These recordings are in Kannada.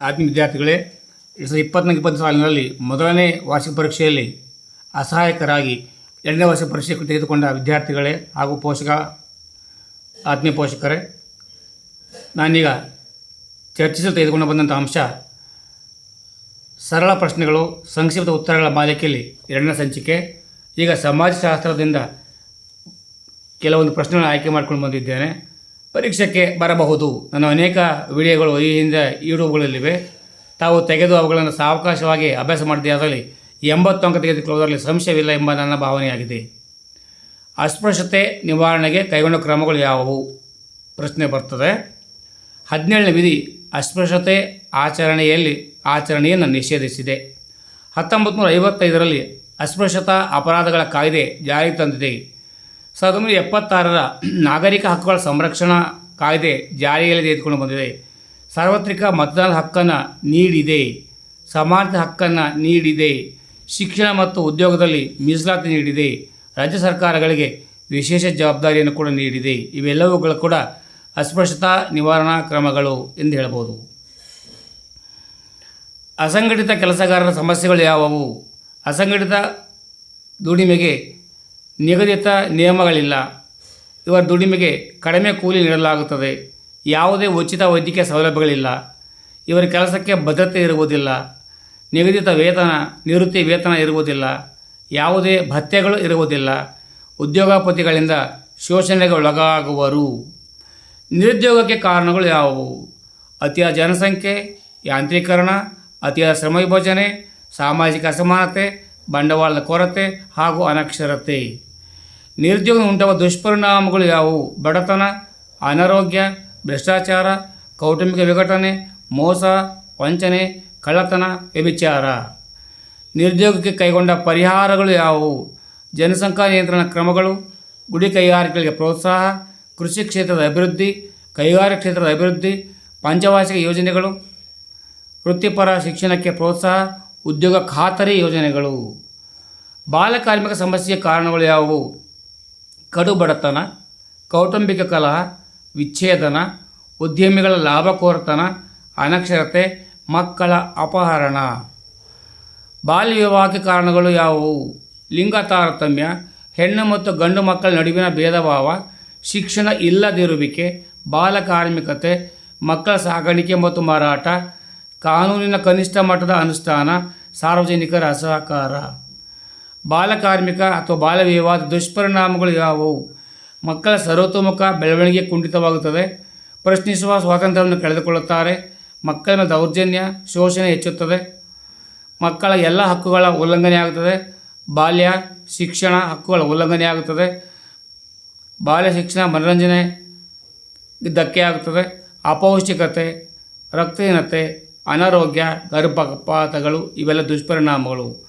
ಆತ್ಮೀಯ ವಿದ್ಯಾರ್ಥಿಗಳೇ ಎರಡು ಸಾವಿರದ ಇಪ್ಪತ್ನಾಲ್ಕು ಇಪ್ಪತ್ತು ಸಾಲಿನಲ್ಲಿ ಮೊದಲನೇ ವಾರ್ಷಿಕ ಪರೀಕ್ಷೆಯಲ್ಲಿ ಅಸಹಾಯಕರಾಗಿ ಎರಡನೇ ವಾರ್ಷಿಕ ಪರೀಕ್ಷೆ ತೆಗೆದುಕೊಂಡ ವಿದ್ಯಾರ್ಥಿಗಳೇ ಹಾಗೂ ಪೋಷಕ, ಆತ್ಮೀಯ ಪೋಷಕರೇ, ನಾನೀಗ ಚರ್ಚಿಸಲು ತೆಗೆದುಕೊಂಡು ಬಂದಂಥ ಅಂಶ, ಸರಳ ಪ್ರಶ್ನೆಗಳು, ಸಂಕ್ಷಿಪ್ತ ಉತ್ತರಗಳ ಮಾಲಿಕೆಯಲ್ಲಿ ಎರಡನೇ ಸಂಚಿಕೆ. ಈಗ ಸಮಾಜಶಾಸ್ತ್ರದಿಂದ ಕೆಲವೊಂದು ಪ್ರಶ್ನೆಗಳನ್ನು ಆಯ್ಕೆ ಮಾಡ್ಕೊಂಡು ಬಂದಿದ್ದೇನೆ. ಪರೀಕ್ಷೆಗೆ ಬರಬಹುದು. ನನ್ನ ಅನೇಕ ವಿಡಿಯೋಗಳು ಈ ಹಿಂದೆ ಯೂಟ್ಯೂಬ್ಗಳಲ್ಲಿವೆ. ತಾವು ತೆಗೆದು ಅವುಗಳನ್ನು ಸಾವಕಾಶವಾಗಿ ಅಭ್ಯಾಸ ಮಾಡಿದೆ ಅದರಲ್ಲಿ ಎಂಬತ್ತು ಅಂಕ ತೆಗೆದುಕೊಳ್ಳುವುದರಲ್ಲಿ ಸಂಶಯವಿಲ್ಲ ಎಂಬ ನನ್ನ ಭಾವನೆಯಾಗಿದೆ. ಅಸ್ಪೃಶ್ಯತೆ ನಿವಾರಣೆಗೆ ಕೈಗೊಂಡ ಕ್ರಮಗಳು ಯಾವುವು? ಪ್ರಶ್ನೆ ಬರ್ತದೆ. ಹದಿನೇಳನೇ ವಿಧಿ ಅಸ್ಪೃಶ್ಯತೆ ಆಚರಣೆಯಲ್ಲಿ ಆಚರಣೆಯನ್ನು ನಿಷೇಧಿಸಿದೆ. ಹತ್ತೊಂಬತ್ತು ನೂರ ಐವತ್ತೈದರಲ್ಲಿ ಅಸ್ಪೃಶ್ಯತಾ ಅಪರಾಧಗಳ ಕಾಯ್ದೆ ಜಾರಿಗೆ ತಂದಿದೆ. ಸಾವಿರದ ಒಂಬೈನೂರ ಎಪ್ಪತ್ತಾರರ ನಾಗರಿಕ ಹಕ್ಕುಗಳ ಸಂರಕ್ಷಣಾ ಕಾಯ್ದೆ ಜಾರಿಯಲ್ಲಿ ತೆಗೆದುಕೊಂಡು ಬಂದಿದೆ. ಸಾರ್ವತ್ರಿಕ ಮತದಾನದ ಹಕ್ಕನ್ನು ನೀಡಿದೆ. ಸಮಾನತೆ ಹಕ್ಕನ್ನು ನೀಡಿದೆ. ಶಿಕ್ಷಣ ಮತ್ತು ಉದ್ಯೋಗದಲ್ಲಿ ಮೀಸಲಾತಿ ನೀಡಿದೆ. ರಾಜ್ಯ ಸರ್ಕಾರಗಳಿಗೆ ವಿಶೇಷ ಜವಾಬ್ದಾರಿಯನ್ನು ಕೂಡ ನೀಡಿದೆ. ಇವೆಲ್ಲವುಗಳು ಕೂಡ ಅಸ್ಪೃಶ್ಯತಾ ನಿವಾರಣಾ ಕ್ರಮಗಳು ಎಂದು ಹೇಳಬಹುದು. ಅಸಂಘಟಿತ ಕೆಲಸಗಾರರ ಸಮಸ್ಯೆಗಳು ಯಾವುವು? ಅಸಂಘಟಿತ ದುಡಿಮೆಗೆ ನಿಗದಿತ ನಿಯಮಗಳಿಲ್ಲ. ಇವರ ದುಡಿಮೆಗೆ ಕಡಿಮೆ ಕೂಲಿ ನೀಡಲಾಗುತ್ತದೆ. ಯಾವುದೇ ಉಚಿತ ವೈದ್ಯಕೀಯ ಸೌಲಭ್ಯಗಳಿಲ್ಲ. ಇವರ ಕೆಲಸಕ್ಕೆ ಭದ್ರತೆ ಇರುವುದಿಲ್ಲ. ನಿಗದಿತ ವೇತನ, ನಿವೃತ್ತಿ ವೇತನ ಇರುವುದಿಲ್ಲ. ಯಾವುದೇ ಭತ್ಯೆಗಳು ಇರುವುದಿಲ್ಲ. ಉದ್ಯೋಗಪತಿಗಳಿಂದ ಶೋಷಣೆಗೆ ಒಳಗಾಗುವರು. ನಿರುದ್ಯೋಗಕ್ಕೆ ಕಾರಣಗಳು ಯಾವುವು? ಅತಿಯಾದ ಜನಸಂಖ್ಯೆ, ಯಾಂತ್ರೀಕರಣ, ಅತಿಯಾದ ಶ್ರಮ ವಿಭಜನೆ ಸಾಮಾಜಿಕ ಅಸಮಾನತೆ, ಬಂಡವಾಳದ ಕೊರತೆ ಹಾಗೂ ಅನಕ್ಷರತೆ. ನಿರುದ್ಯೋಗ ಉಂಟಾಗುವ ದುಷ್ಪರಿಣಾಮಗಳು ಯಾವುವು? ಬಡತನ, ಅನಾರೋಗ್ಯ, ಭ್ರಷ್ಟಾಚಾರ, ಕೌಟುಂಬಿಕ ವಿಘಟನೆ, ಮೋಸ, ವಂಚನೆ, ಕಳ್ಳತನ, ವ್ಯಭಿಚಾರ. ನಿರುದ್ಯೋಗಕ್ಕೆ ಕೈಗೊಂಡ ಪರಿಹಾರಗಳು ಯಾವುವು? ಜನಸಂಖ್ಯಾ ನಿಯಂತ್ರಣ ಕ್ರಮಗಳು, ಗುಡಿ ಕೈಗಾರಿಕೆಗಳಿಗೆ ಪ್ರೋತ್ಸಾಹ, ಕೃಷಿ ಕ್ಷೇತ್ರದ ಅಭಿವೃದ್ಧಿ, ಕೈಗಾರಿಕಾ ಕ್ಷೇತ್ರದ ಅಭಿವೃದ್ಧಿ, ಪಂಚವಾರ್ಷಿಕ ಯೋಜನೆಗಳು, ವೃತ್ತಿಪರ ಶಿಕ್ಷಣಕ್ಕೆ ಪ್ರೋತ್ಸಾಹ, ಉದ್ಯೋಗ ಖಾತರಿ ಯೋಜನೆಗಳು. ಬಾಲಕಾರ್ಮಿಕ ಸಮಸ್ಯೆಯ ಕಾರಣಗಳು ಯಾವುವು? ಕಡು ಬಡತನ ಕೌಟುಂಬಿಕ ಕಲಹ, ವಿಚ್ಛೇದನ, ಉದ್ಯಮಿಗಳ ಲಾಭಕೋರತನ ಅನಕ್ಷರತೆ, ಮಕ್ಕಳ ಅಪಹರಣ. ಬಾಲ್ಯ ವಿವಾಹಕ್ಕೆ ಕಾರಣಗಳು ಯಾವುವು? ಲಿಂಗ ತಾರತಮ್ಯ, ಹೆಣ್ಣು ಮತ್ತು ಗಂಡು ಮಕ್ಕಳ ನಡುವಿನ ಭೇದಭಾವ, ಶಿಕ್ಷಣ ಇಲ್ಲದಿರುವಿಕೆ ಬಾಲಕಾರ್ಮಿಕತೆ ಮಕ್ಕಳ ಸಾಗಾಣಿಕೆ ಮತ್ತು ಮಾರಾಟ, ಕಾನೂನಿನ ಕನಿಷ್ಠ ಮಟ್ಟದ ಅನುಷ್ಠಾನ ಸಾರ್ವಜನಿಕರ ಅಸಹಕಾರ ಬಾಲಕಾರ್ಮಿಕ ಅಥವಾ ಬಾಲ ವಿವಾದ ದುಷ್ಪರಿಣಾಮಗಳು ಯಾವುವು? ಮಕ್ಕಳ ಸರ್ವತೋಮುಖ ಬೆಳವಣಿಗೆ ಕುಂಠಿತವಾಗುತ್ತದೆ. ಪ್ರಶ್ನಿಸುವ ಸ್ವಾತಂತ್ರ್ಯವನ್ನು ಕಳೆದುಕೊಳ್ಳುತ್ತಾರೆ. ಮಕ್ಕಳ ದೌರ್ಜನ್ಯ, ಶೋಷಣೆ ಹೆಚ್ಚುತ್ತದೆ. ಮಕ್ಕಳ ಎಲ್ಲ ಹಕ್ಕುಗಳ ಉಲ್ಲಂಘನೆ ಆಗುತ್ತದೆ ಬಾಲ್ಯ, ಶಿಕ್ಷಣ ಹಕ್ಕುಗಳ ಉಲ್ಲಂಘನೆ ಆಗುತ್ತದೆ ಬಾಲ್ಯ, ಶಿಕ್ಷಣ, ಮನರಂಜನೆ ಧಕ್ಕೆ ಆಗುತ್ತದೆ ಅಪೌಷ್ಟಿಕತೆ, ರಕ್ತಹೀನತೆ, ಅನಾರೋಗ್ಯ, ಗರ್ಭಪಾತಗಳು ಇವೆಲ್ಲ ದುಷ್ಪರಿಣಾಮಗಳು.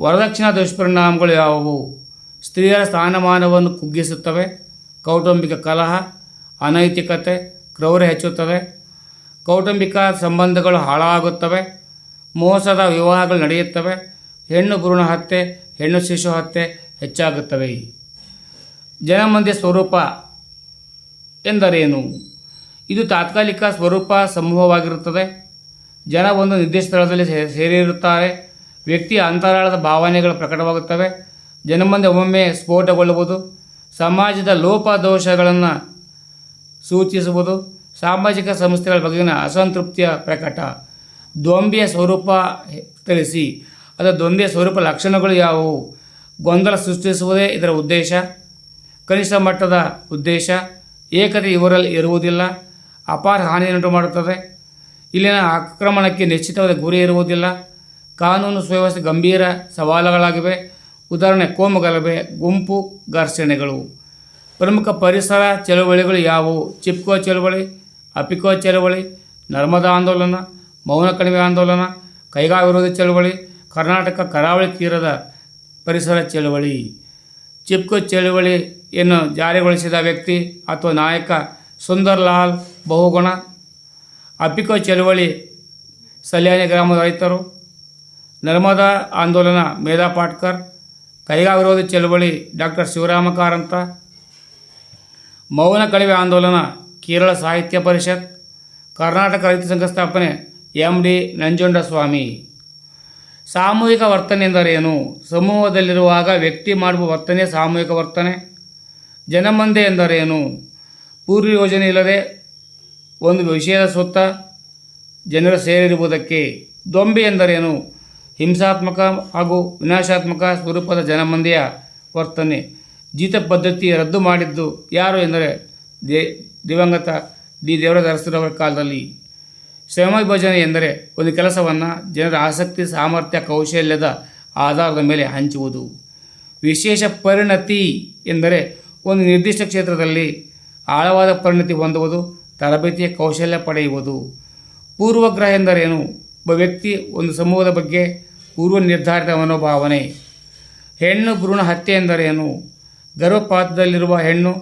ವರದಕ್ಷಿಣಾ ದುಷ್ಪರಿಣಾಮಗಳು ಯಾವುವು? ಸ್ತ್ರೀಯರ ಸ್ಥಾನಮಾನವನ್ನು ಕುಗ್ಗಿಸುತ್ತವೆ, ಕೌಟುಂಬಿಕ ಕಲಹ, ಅನೈತಿಕತೆ ಕ್ರೌರ್ಯ ಹೆಚ್ಚುತ್ತದೆ. ಕೌಟುಂಬಿಕ ಸಂಬಂಧಗಳು ಹಾಳಾಗುತ್ತವೆ, ಮೋಸದ ವಿವಾಹಗಳು ನಡೆಯುತ್ತವೆ, ಹೆಣ್ಣು ಭ್ರೂಣ ಹತ್ಯೆ, ಹೆಣ್ಣು ಶಿಶು ಹತ್ಯೆ ಹೆಚ್ಚಾಗುತ್ತವೆ. ಜನಮಂದಿ ಸ್ವರೂಪ ಎಂದರೇನು? ಇದು ತಾತ್ಕಾಲಿಕ ಸ್ವರೂಪ ಸಮೂಹವಾಗಿರುತ್ತದೆ. ಜನ ಒಂದು ನಿರ್ದಿಷ್ಟ ಸ್ಥಳದಲ್ಲಿ ಸೇರಿರುತ್ತಾರೆ. ವ್ಯಕ್ತಿಯ ಅಂತರಾಳದ ಭಾವನೆಗಳು ಪ್ರಕಟವಾಗುತ್ತವೆ. ಜನಮಂದೆ ಒಮ್ಮೊಮ್ಮೆ ಸ್ಫೋಟಗೊಳ್ಳುವುದು, ಸಮಾಜದ ಲೋಪದೋಷಗಳನ್ನು ಸೂಚಿಸುವುದು, ಸಾಮಾಜಿಕ ಸಂಸ್ಥೆಗಳ ಬಗೆಗಿನ ಅಸಂತೃಪ್ತಿಯ ಪ್ರಕಟ. ದ್ವಂದ್ವೆಯ ಸ್ವರೂಪ ತಿಳಿಸಿ. ಅದರ ದ್ವಂದ್ವೆಯ ಸ್ವರೂಪ ಲಕ್ಷಣಗಳು ಯಾವುವು? ಗೊಂದಲ ಸೃಷ್ಟಿಸುವುದೇ ಇದರ ಉದ್ದೇಶ. ಕನಿಷ್ಠ ಮಟ್ಟದ ಉದ್ದೇಶ. ಏಕತೆ ಇವರಲ್ಲಿ ಇರುವುದಿಲ್ಲ. ಅಪಾರ ಹಾನಿಯನ್ನುಂಟು ಮಾಡುತ್ತದೆ ಇಲ್ಲಿನ ಆಕ್ರಮಣಕ್ಕೆ ನಿಶ್ಚಿತವಾದ ಗುರಿ ಇರುವುದಿಲ್ಲ. ಕಾನೂನು ಸುವ್ಯವಸ್ಥೆ ಗಂಭೀರ ಸವಾಲುಗಳಾಗಿವೆ. ಉದಾಹರಣೆ, ಕೋಮುಗಲಭೆ, ಗುಂಪು ಘರ್ಷಣೆಗಳು. ಪ್ರಮುಖ ಪರಿಸರ ಚಳುವಳಿಗಳು ಯಾವುವು? ಚಿಪ್ಕೋ ಚಳುವಳಿ, ಅಪಿಕೋ ಚಳುವಳಿ, ನರ್ಮದಾ ಆಂದೋಲನ, ಮೌನ ಕಣಿವೆ ಆಂದೋಲನ ಕೈಗಾ ವಿರೋಧಿ ಚಳುವಳಿ, ಕರ್ನಾಟಕ ಕರಾವಳಿ ತೀರದ ಪರಿಸರ ಚಳುವಳಿ. ಚಿಪ್ಕೋ ಚಳುವಳಿಯನ್ನು ಜಾರಿಗೊಳಿಸಿದ ವ್ಯಕ್ತಿ ಅಥವಾ ನಾಯಕ ಸುಂದರ್ಲಾಲ್ ಬಹುಗುಣ. ಅಪಿಕೋ ಚಳುವಳಿ ಸಲ್ಯಾನಿ ಗ್ರಾಮದ ರೈತರು. ನರ್ಮದಾ ಆಂದೋಲನ ಮೇಧಾ ಪಾಟ್ಕರ್, ಕೈಗಾ ವಿರೋಧಿ ಚಳುವಳಿ ಡಾಕ್ಟರ್ ಶಿವರಾಮ ಕಾರಂತ ಮೌನ ಕಣಿವೆ ಆಂದೋಲನ ಕೇರಳ ಸಾಹಿತ್ಯ ಪರಿಷತ್, ಕರ್ನಾಟಕ ರೈತ ಸಂಘ ಸ್ಥಾಪನೆ ಎಂ ಡಿ ನಂಜುಂಡಸ್ವಾಮಿ. ಸಾಮೂಹಿಕ ವರ್ತನೆ ಎಂದರೇನು? ಸಮೂಹದಲ್ಲಿರುವಾಗ ವ್ಯಕ್ತಿ ಮಾಡುವ ವರ್ತನೆ, ಸಾಮೂಹಿಕ ವರ್ತನೆ. ಜನಮಂದೆ ಎಂದರೇನು? ಪೂರ್ವ ಯೋಜನೆ ಇಲ್ಲದೆ ಒಂದು ವಿಷಯದ ಸುತ್ತ ಜನರು ಸೇರಿರುವುದಕ್ಕೆ ದೊಂಬಿ ಎಂದರೇನು? ಹಿಂಸಾತ್ಮಕ ಹಾಗೂ ವಿನಾಶಾತ್ಮಕ ಸ್ವರೂಪದ ಜನಮಂದಿಯ ವರ್ತನೆ. ಜೀತ ಪದ್ಧತಿ ರದ್ದು ಮಾಡಿದ್ದು ಯಾರು ಎಂದರೆ ದೇ, ದಿವಂಗತ ಡಿ. ದೇವರಾಜ ಅರಸರವರ ಕಾಲದಲ್ಲಿ. ಶ್ರಮ ವಿಭಜನೆ ಎಂದರೆ ಒಂದು ಕೆಲಸವನ್ನು ಜನರ ಆಸಕ್ತಿ, ಸಾಮರ್ಥ್ಯ, ಕೌಶಲ್ಯದ ಆಧಾರದ ಮೇಲೆ ಹಂಚುವುದು. ವಿಶೇಷ ಪರಿಣತಿ ಎಂದರೆ ಒಂದು ನಿರ್ದಿಷ್ಟ ಕ್ಷೇತ್ರದಲ್ಲಿ ಆಳವಾದ ಪರಿಣತಿ ಹೊಂದುವುದು, ತರಬೇತಿಯ ಕೌಶಲ್ಯ ಪಡೆಯುವುದು. ಪೂರ್ವಗ್ರಹ ಎಂದರೇನು? ಒಬ್ಬ ವ್ಯಕ್ತಿ ಒಂದು ಸಮೂಹದ ಬಗ್ಗೆ ಪೂರ್ವ ನಿರ್ಧಾರಿತ ಮನೋಭಾವನೆ. ಹೆಣ್ಣು ಭ್ರೂಣ ಹತ್ಯೆ ಎಂದರೇನು ಗರ್ಭಪಾತದಲ್ಲಿರುವ ಹೆಣ್ಣು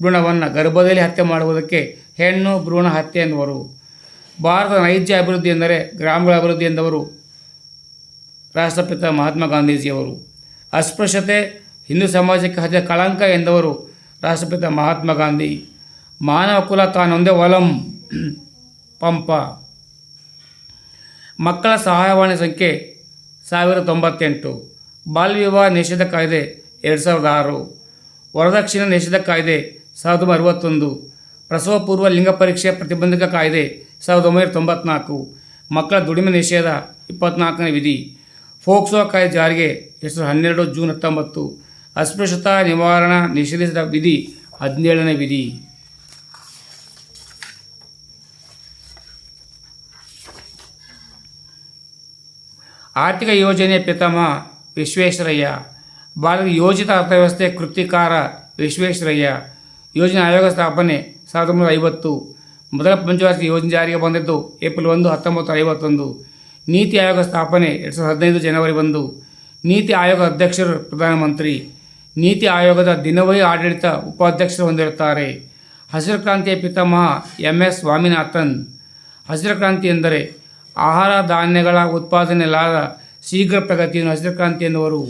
ಭ್ರೂಣವನ್ನು ಗರ್ಭದಲ್ಲಿ ಹತ್ಯೆ ಮಾಡುವುದಕ್ಕೆ ಹೆಣ್ಣು ಭ್ರೂಣ ಹತ್ಯೆ ಎನ್ನುವರು ಭಾರತದ ನೈಜ ಅಭಿವೃದ್ಧಿ ಎಂದರೆ ಗ್ರಾಮಗಳ ಅಭಿವೃದ್ಧಿ ಎಂದವರು ರಾಷ್ಟ್ರಪಿತ ಮಹಾತ್ಮ ಗಾಂಧೀಜಿಯವರು. ಅಸ್ಪೃಶ್ಯತೆ, ಹಿಂದೂ ಸಮಾಜಕ್ಕೆ ಹತ್ಯೆ ಕಳಂಕ ಎಂದವರು ರಾಷ್ಟ್ರಪಿತ ಮಹಾತ್ಮ ಗಾಂಧಿ. ಮಾನವ ಕುಲ ತಾನೊಂದೇ ಒಲಂ, ಪಂಪ. ಮಕ್ಕಳ ಸಹಾಯವಾಣಿ ಸಂಖ್ಯೆ ಸಾವಿರ ತೊಂಬತ್ತೆಂಟು. ಬಾಲ್ಯ ವಿವಾಹ ನಿಷೇಧ ಕಾಯ್ದೆ ಎರಡು ಸಾವಿರದ ಆರು. ವರದಕ್ಷಿಣೆ ನಿಷೇಧ ಕಾಯ್ದೆ ಸಾವಿರದ ಒಂಬೈನೂರ ಅರವತ್ತೊಂದು ಪ್ರಸವಪೂರ್ವ ಲಿಂಗ ಪರೀಕ್ಷೆ ಪ್ರತಿಬಂಧಕ ಕಾಯ್ದೆ ಸಾವಿರದ ಒಂಬೈನೂರ ತೊಂಬತ್ನಾಲ್ಕು. ಮಕ್ಕಳ ದುಡಿಮೆ ನಿಷೇಧ ಇಪ್ಪತ್ನಾಲ್ಕನೇ ವಿಧಿ. ಫೋಕ್ಸೋ ಕಾಯ್ದೆ ಜಾರಿಗೆ ಎರಡು ಸಾವಿರದ ಹನ್ನೆರಡು ಜೂನ್ ಹತ್ತೊಂಬತ್ತು. ಅಸ್ಪೃಶ್ಯತಾ ನಿವಾರಣಾ ನಿಷೇಧಿಸಿದ ವಿಧಿ ಹದಿನೇಳನೇ ವಿಧಿ. ಆರ್ಥಿಕ ಯೋಜನೆ ಪಿತಾಮ ವಿಶ್ವೇಶ್ವರಯ್ಯ ಭಾರತದ ಯೋಜಿತ ಅರ್ಥವ್ಯವಸ್ಥೆ ಕೃತಿಕಾರ ವಿಶ್ವೇಶ್ವರಯ್ಯ, ಯೋಜನೆ ಆಯೋಗ ಸ್ಥಾಪನೆ ಸಾವಿರದ ಒಂಬೈನೂರ ಐವತ್ತು, ಮೊದಲ ಪಂಚವಾರ್ಷಿಕ ಯೋಜನೆ ಜಾರಿಗೆ ಬಂದಿದ್ದು ಏಪ್ರಿಲ್ ಒಂದು, ಹತ್ತೊಂಬತ್ತು, ಐವತ್ತೊಂದು. ನೀತಿ ಆಯೋಗ ಸ್ಥಾಪನೆ ಎರಡು ಸಾವಿರದ ಹದಿನೈದು ಜನವರಿ ಒಂದು. ನೀತಿ ಆಯೋಗ ಅಧ್ಯಕ್ಷರು ಪ್ರಧಾನಮಂತ್ರಿ ನೀತಿ ಆಯೋಗದ ದಿನವೈ ಆಡಳಿತ ಉಪಾಧ್ಯಕ್ಷರು ಹೊಂದಿರುತ್ತಾರೆ. ಹಸಿರು ಕ್ರಾಂತಿಯ ಪಿತಾಮಹ ಎಂ ಎಸ್ ಸ್ವಾಮಿನಾಥನ್. ಹಸಿರು ಕ್ರಾಂತಿ ಎಂದರೆ ಆಹಾರ ಧಾನ್ಯಗಳ ಉತ್ಪಾದನೆ ಲಾದ ಶೀಘ್ರ ಪ್ರಗತಿಯನ್ನು ಹಸಿರು ಕ್ರಾಂತಿ ಎನ್ನುವರು.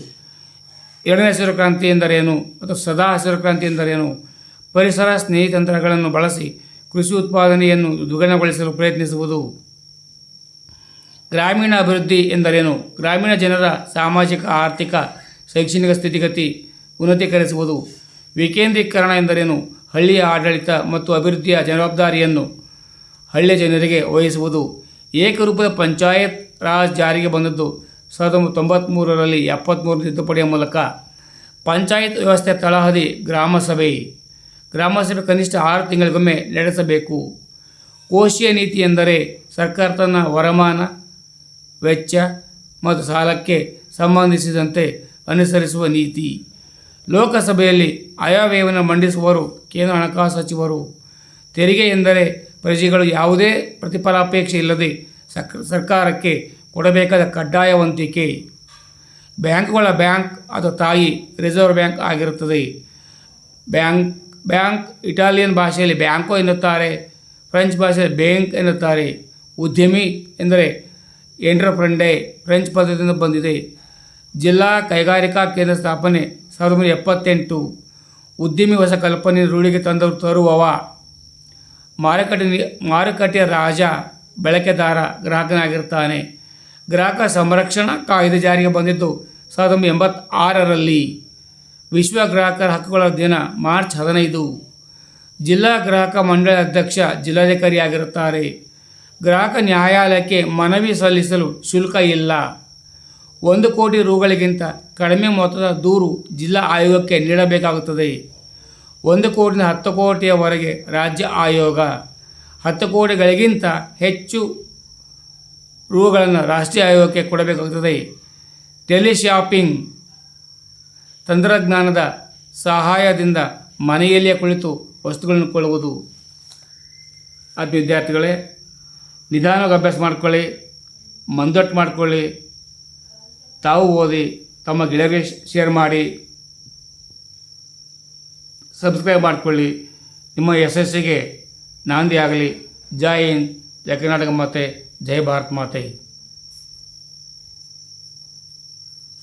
ಎರಡನೇ ಹಸಿರು ಕ್ರಾಂತಿ ಎಂದರೇನು? ಅಥವಾ ಸದಾ ಹಸಿರು ಕ್ರಾಂತಿ ಎಂದರೇನು? ಪರಿಸರ ಸ್ನೇಹಿ ತಂತ್ರಗಳನ್ನು ಬಳಸಿ ಕೃಷಿ ಉತ್ಪಾದನೆಯನ್ನು ದ್ವಿಗುಣಗೊಳಿಸಲು ಪ್ರಯತ್ನಿಸುವುದು. ಗ್ರಾಮೀಣ ಅಭಿವೃದ್ಧಿ ಎಂದರೇನು? ಗ್ರಾಮೀಣ ಜನರ ಸಾಮಾಜಿಕ, ಆರ್ಥಿಕ, ಶೈಕ್ಷಣಿಕ ಸ್ಥಿತಿಗತಿ ಉನ್ನತೀಕರಿಸುವುದು. ವಿಕೇಂದ್ರೀಕರಣ ಎಂದರೇನು? ಹಳ್ಳಿಯ ಆಡಳಿತ ಮತ್ತು ಅಭಿವೃದ್ಧಿಯ ಜವಾಬ್ದಾರಿಯನ್ನು ಹಳ್ಳಿಯ ಜನರಿಗೆ ವಹಿಸುವುದು. ಏಕರೂಪದ ಪಂಚಾಯತ್ ರಾಜ್ ಜಾರಿಗೆ ಬಂದದ್ದು ಸಾವಿರದ ಒಂಬೈನೂರ ತೊಂಬತ್ತ್ಮೂರರಲ್ಲಿ ಎಪ್ಪತ್ತ್ಮೂರು ತಿದ್ದುಪಡಿಯ ಮೂಲಕ. ಪಂಚಾಯತ್ ವ್ಯವಸ್ಥೆ ತಳಹದಿ ಗ್ರಾಮ ಸಭೆ. ಗ್ರಾಮ ಸಭೆ ಕನಿಷ್ಠ ಆರು ತಿಂಗಳಿಗೊಮ್ಮೆ ನಡೆಸಬೇಕು. ಕೋಶೀಯ ನೀತಿ ಎಂದರೆ ಸರ್ಕಾರ ತನ್ನ ವರಮಾನ, ವೆಚ್ಚ ಮತ್ತು ಸಾಲಕ್ಕೆ ಸಂಬಂಧಿಸಿದಂತೆ ಅನುಸರಿಸುವ ನೀತಿ. ಲೋಕಸಭೆಯಲ್ಲಿ ಆಯವ್ಯಯವನ್ನು ಮಂಡಿಸುವರು ಕೇಂದ್ರ ಹಣಕಾಸು ಸಚಿವರು. ತೆರಿಗೆ ಎಂದರೆ ಪ್ರಜೆಗಳು ಯಾವುದೇ ಪ್ರತಿಫಲಾಪೇಕ್ಷೆ ಇಲ್ಲದೆ ಸರ್ಕಾರಕ್ಕೆ ಕೊಡಬೇಕಾದ ಕಡ್ಡಾಯವಂತಿಕೆ ಬ್ಯಾಂಕ್ಗಳ ಬ್ಯಾಂಕ್ ಅದು ತಾಯಿ ರಿಸರ್ವ್ ಬ್ಯಾಂಕ್ ಆಗಿರುತ್ತದೆ. ಬ್ಯಾಂಕ್ ಬ್ಯಾಂಕ್ ಇಟಾಲಿಯನ್ ಭಾಷೆಯಲ್ಲಿ ಬ್ಯಾಂಕು ಎನ್ನುತ್ತಾರೆ, ಫ್ರೆಂಚ್ ಭಾಷೆಯಲ್ಲಿ ಬ್ಯಾಂಕ್ ಎನ್ನುತ್ತಾರೆ. ಉದ್ಯಮಿ ಎಂದರೆ ಎಂಟ್ರಪ್ರೆಂಡೆ ಫ್ರೆಂಚ್ ಪದದಿಂದ ಬಂದಿದೆ. ಜಿಲ್ಲಾ ಕೈಗಾರಿಕಾ ಕೇಂದ್ರ ಸ್ಥಾಪನೆ ಸಾವಿರದ ಒಂಬೈನೂರ ಎಪ್ಪತ್ತೆಂಟು. ಉದ್ಯಮಿ ಹೊಸ ಕಲ್ಪನೆ ರೂಢಿಗೆ ತಂದವರು ತರುವವ. ಮಾರುಕಟ್ಟೆ ಮಾರುಕಟ್ಟೆಯ ರಾಜ, ಬಳಕೆದಾರ, ಗ್ರಾಹಕನಾಗಿರ್ತಾನೆ. ಗ್ರಾಹಕ ಸಂರಕ್ಷಣಾ ಕಾಯ್ದೆ ಜಾರಿಗೆ ಬಂದಿದ್ದು ಸಾವಿರದ ಒಂಬೈನೂರ ಎಂಬತ್ತಾರರಲ್ಲಿ. ವಿಶ್ವ ಗ್ರಾಹಕರ ಹಕ್ಕುಗಳ ದಿನ ಮಾರ್ಚ್ ಹದಿನೈದು. ಜಿಲ್ಲಾ ಗ್ರಾಹಕ ಮಂಡಳಿ ಅಧ್ಯಕ್ಷ ಜಿಲ್ಲಾಧಿಕಾರಿಯಾಗಿರುತ್ತಾರೆ. ಗ್ರಾಹಕ ನ್ಯಾಯಾಲಯಕ್ಕೆ ಮನವಿ ಸಲ್ಲಿಸಲು ಶುಲ್ಕ ಇಲ್ಲ. ಒಂದು ಕೋಟಿ ರೂಗಳಿಗಿಂತ ಕಡಿಮೆ ಮೊತ್ತದ ದೂರು ಜಿಲ್ಲಾ ಆಯೋಗಕ್ಕೆ ನೀಡಬೇಕಾಗುತ್ತದೆ. ಒಂದು ಕೋಟಿನ ಹತ್ತು ಕೋಟಿಯವರೆಗೆ ರಾಜ್ಯ ಆಯೋಗ. ಹತ್ತು ಕೋಟಿಗಳಿಗಿಂತ ಹೆಚ್ಚು ರೂಗಳನ್ನು ರಾಷ್ಟ್ರೀಯ ಆಯೋಗಕ್ಕೆ ಕೊಡಬೇಕಾಗುತ್ತದೆ ಟೆಲಿಶಾಪಿಂಗ್ ತಂತ್ರಜ್ಞಾನದ ಸಹಾಯದಿಂದ ಮನೆಯಲ್ಲಿಯೇ ಕುಳಿತು ವಸ್ತುಗಳನ್ನು ಕೊಳ್ಳುವುದು. ಅದು ವಿದ್ಯಾರ್ಥಿಗಳೇ, ನಿಧಾನವಾಗಿ ಅಭ್ಯಾಸ ಮಾಡ್ಕೊಳ್ಳಿ, ಮಂದಟ್ಟು ಮಾಡ್ಕೊಳ್ಳಿ, ತಾವು ಓದಿ, ತಮ್ಮ ಗೆಳೆಯರಿಗೆ ಶೇರ್ ಮಾಡಿ. ಸಬ್ಸ್ಕ್ರೈಬ್ ಮಾಡಿಕೊಳ್ಳಿ. ನಿಮ್ಮ ಯಶಸ್ಸಿಗೆ ನಾಂದಿ ಆಗಲಿ. ಜೈ ಹಿಂದ್. ಜಯ ಕರ್ನಾಟಕ ಮಾತೆ. ಜೈ ಭಾರತ್ ಮಾತೆ.